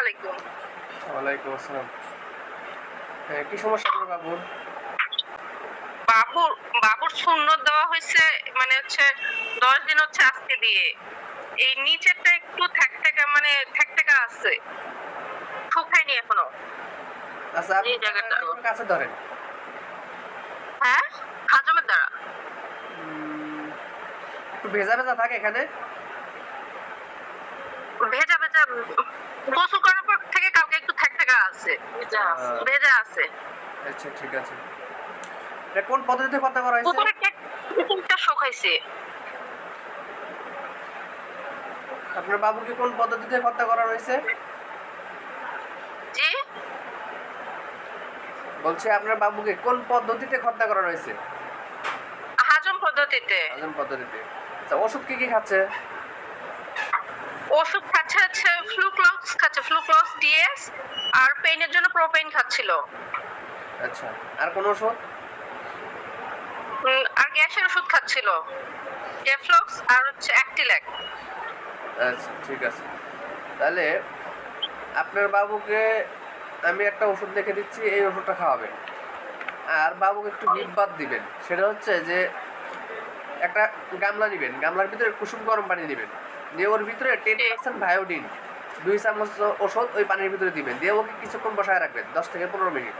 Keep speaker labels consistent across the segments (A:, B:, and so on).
A: আলাইকুম।
B: ওয়ালাইকুম আসসালাম। হ্যাঁ কি সমস্যা আপনার বাবুর।
A: বাবুর দেওয়া হয়েছে মানে হচ্ছে দশ দিন হচ্ছে আজকে দিয়ে। এই নিচেরটা একটু থ্যাকথ্যাকা মানে থ্যাকথ্যাকা আছে। শুকায়নি এখনও।
B: আচ্ছা আপনি
A: জায়গাটা।
B: কাছে ধরেন।
A: হ্যাঁ? হাজমের দ্বারা?
B: একটু ভেজা ভেজা থাকে এখানে।
A: ভেজা গোসল করার পর থেকে কাউকে একটু আছে।
B: আছে।
A: ভেজা আছে।
B: আচ্ছা ঠিক আছে। এটা কোন পদ্ধতিতে কথা করা হয়েছে?
A: পুকুরে কুকুরটা শুকাইছে
B: আপনার বাবুকে কোন পদ্ধতিতে হত্যা করা হয়েছে?
A: জি?
B: বলছে আপনার বাবুকে কোন পদ্ধতিতে হত্যা করা হয়েছে?
A: হাজম পদ্ধতিতে।
B: হজম পদ্ধতিতে। আচ্ছা ওষুধ কি কি খাচ্ছে?
A: ওষুধ খাচ্ছে হচ্ছে ফ্লুক্লক্স খাচ্ছে ফ্লুক্লক্স ডিএস আর পেইনের জন্য প্রোপেন খাচ্ছিল।
B: আচ্ছা আর কোন ওষুধ?
A: আর গ্যাসের ওষুধ খাচ্ছিল। ডেফ্লক্স আর হচ্ছে অ্যাক্টিল্যাক
B: আচ্ছা ঠিক আছে। তাহলে আপনার বাবুকে আমি একটা ওষুধ লিখে দিচ্ছি এই ওষুধটা খাওয়াবেন। আর বাবুকে একটু বাদ দিবেন। সেটা হচ্ছে যে একটা গামলা নেবেন গামলার ভিতরে কুসুম গরম পানি দিবেন দিয়ে ওর ভিতরে টেন পার্সেন্ট ভায়োডিন দুই চামচ ওষুধ ওই পানির ভিতরে দিবেন। দিয়ে ওকে কিছুক্ষণ বসায় রাখবেন দশ থেকে পনেরো মিনিট।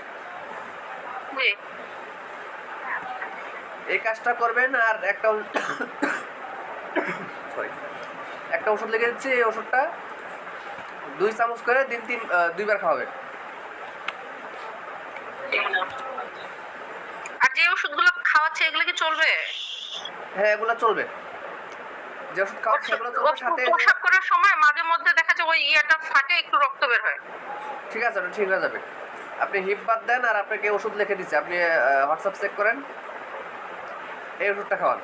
B: এই কাজটা করবেন আর একটা সরি একটা ওষুধ লিখে দিচ্ছি এই ওষুধটা দুই চামচ করে দিন তিন দুইবার খাওয়াবেন।
A: আর যে ওষুধগুলো খাওয়াচ্ছে এগুলো কি চলবে?
B: হ্যাঁ এগুলো চলবে। যে ওষুধ খাওয়াচ্ছে সেগুলো চলবে সাথে
A: প্রসাব করার সময় মাঝে মধ্যে দেখা যায় ওই ইয়েটা ফাটে একটু রক্ত বের হয়।
B: ঠিক আছে ঠিক হয়ে যাবে। আপনি হিপ বাদ দেন আর আপনাকে ওষুধ লিখে দিচ্ছি। আপনি হোয়াটসঅ্যাপ চেক করেন। এই ওষুধটা খাওয়ান।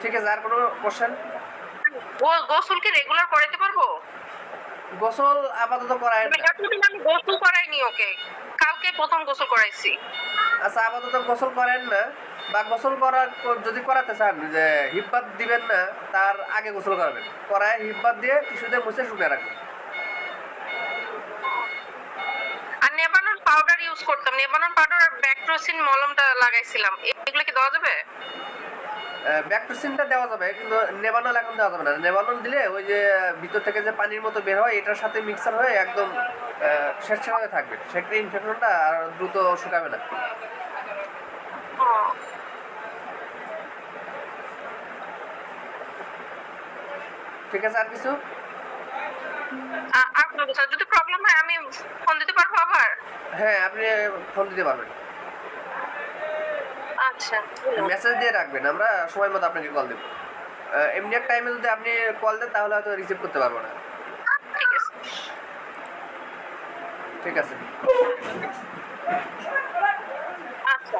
B: ঠিক আছে আর কোনো কোশ্চেন
A: গোসল কি রেগুলার করাইতে পারব?
B: গোসল আপাতত করায়
A: মানে গোসল করাইনি ওকে। কালকে প্রথম গোসল করাইছি?
B: আচ্ছা আপাতত গোসল করেন না। বা গোসল করার যদি করাতে চান যে হিপবাদ দিবেন না তার আগে গোসল করাবেন। করায় হিপবাদ দিয়ে টিস্যুতে মুছে শুকিয়ে রাখবেন।
A: আর নেবানন পাউডার ইউজ করতাম। নেবানন পাউডার আর ব্যাকট্রোসিন মলমটা লাগাইছিলাম। এগুলো কি দেওয়া যাবে?
B: ব্যাকটোসিনটা দেওয়া যাবে কিন্তু নেবানল এখন দেওয়া যাবে না। নেবানল দিলে ওই যে ভিতর থেকে যে পানির মতো বের হয় এটার সাথে মিক্সার হয়ে একদম শেষ হয়ে থাকবে। সেক্ষেত্রে ইনফেকশনটা আর দ্রুত শুকাবে না। ঠিক আছে আর কিছু?
A: আর যদি প্রবলেম হয় আমি ফোন দিতে পারব আবার?
B: হ্যাঁ আপনি ফোন দিতে পারবেন।
A: আচ্ছা
B: মেসেজ দিয়ে রাখবেন আমরা সময় মতো আপনাকে কল দেব। এমনি এক টাইমে যদি আপনি কল দেন তাহলে হয়তো রিসিভ করতে পারব না।
A: ঠিক আছে।
B: ঠিক আছে। আচ্ছা